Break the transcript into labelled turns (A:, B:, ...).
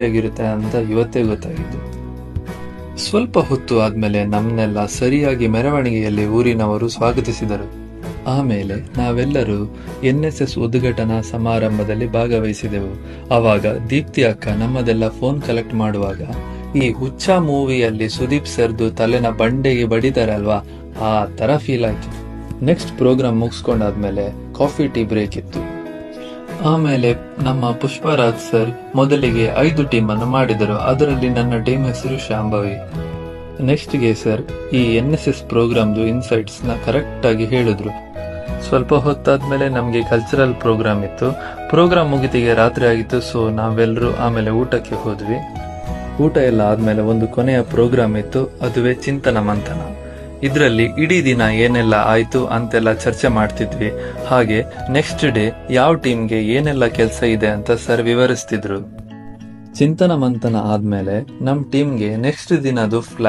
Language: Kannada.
A: ಹೇಗಿರುತ್ತೆ ಅಂತ ಇವತ್ತೇ ಗೊತ್ತಾಗಿದ್ದು. ಸ್ವಲ್ಪ ಹೊತ್ತು ಆದ್ಮೇಲೆ ನಮ್ಮನ್ನೆಲ್ಲ ಸರಿಯಾಗಿ ಮೆರವಣಿಗೆಯಲ್ಲಿ ಊರಿನವರು ಸ್ವಾಗತಿಸಿದರು. ಆಮೇಲೆ ನಾವೆಲ್ಲರೂ ಎನ್ ಎಸ್ ಎಸ್ ಉದ್ಘಾಟನಾ ಸಮಾರಂಭದಲ್ಲಿ ಭಾಗವಹಿಸಿದೆವು. ಆವಾಗ ದೀಪ್ತಿ ಅಕ್ಕ ನಮ್ಮದೆಲ್ಲ ಫೋನ್ ಕಲೆಕ್ಟ್ ಮಾಡುವಾಗ, ಈ ಹುಚ್ಚ ಮೂವಿಯಲ್ಲಿ ಸುದೀಪ್ ಸರ್ದು ತಲೆನ ಬಂಡೆಗೆ ಬಡಿದಾರಲ್ವಾ? ಆ ತರ ಫೀಲ್ ಆಯ್ತು. ನೆಕ್ಸ್ಟ್ ಪ್ರೋಗ್ರಾಮ್ ಮುಗಿಸ್ಕೊಂಡಾದ್ಮೇಲೆ ಕಾಫಿ ಟೀ ಬ್ರೇಕ್ ಇತ್ತು. ಆಮೇಲೆ ನಮ್ಮ ಪುಷ್ಪರಾಜ್ ಸರ್ ಮೊದಲಿಗೆ ಐದು ಟೀಮ್ ಅನ್ನು ಮಾಡಿದರು. ಅದರಲ್ಲಿ ನನ್ನ ಟೀಮ್ ಹೆಸರು ಶಾಂಭವಿ. ನೆಕ್ಸ್ಟ್ಗೆ ಸರ್, ಈ ಎನ್ ಎಸ್ ಎಸ್ ಪ್ರೋಗ್ರಾಮ್ದು ಇನ್ಸೈಟ್ಸ್ನ ಕರೆಕ್ಟ್ ಆಗಿ ಹೇಳಿದ್ರು. ಸ್ವಲ್ಪ ಹೊತ್ತಾದ್ಮೇಲೆ ನಮಗೆ ಕಲ್ಚರಲ್ ಪ್ರೋಗ್ರಾಮ್ ಇತ್ತು. ಪ್ರೋಗ್ರಾಮ್ ಮುಗಿತಿಗೆ ರಾತ್ರಿ ಆಗಿತ್ತು ಸೊ ನಾವೆಲ್ಲರೂ ಆಮೇಲೆ ಊಟಕ್ಕೆ ಹೋದ್ವಿ. ಊಟ ಎಲ್ಲ ಆದ್ಮೇಲೆ ಒಂದು ಕೊನೆಯ ಪ್ರೋಗ್ರಾಮ್ ಇತ್ತು. ಅದುವೇ ಚಿಂತನ ಮಂಥನ. ಇದರಲ್ಲಿ ಇಡೀ ದಿನ ಏನೆಲ್ಲ ಆಯ್ತು ಅಂತೆಲ್ಲ ಚರ್ಚೆ ಮಾಡ್ತಿದ್ವಿ. ಹಾಗೆ ನೆಕ್ಸ್ಟ್ ಡೇ ಯಾವ ಟೀಮ್ಗೆ ಏನೆಲ್ಲ ಕೆಲಸ ಇದೆ ಅಂತ ಸರ್ ವಿವರಿಸ್ತಿದ್ರು. ಚಿಂತನ ಮಂಥನ ಆದ್ಮೇಲೆ ನಮ್ ಟೀಮ್ಗೆ ನೆಕ್ಸ್ಟ್ ದಿನದು ಫ್ಲಾ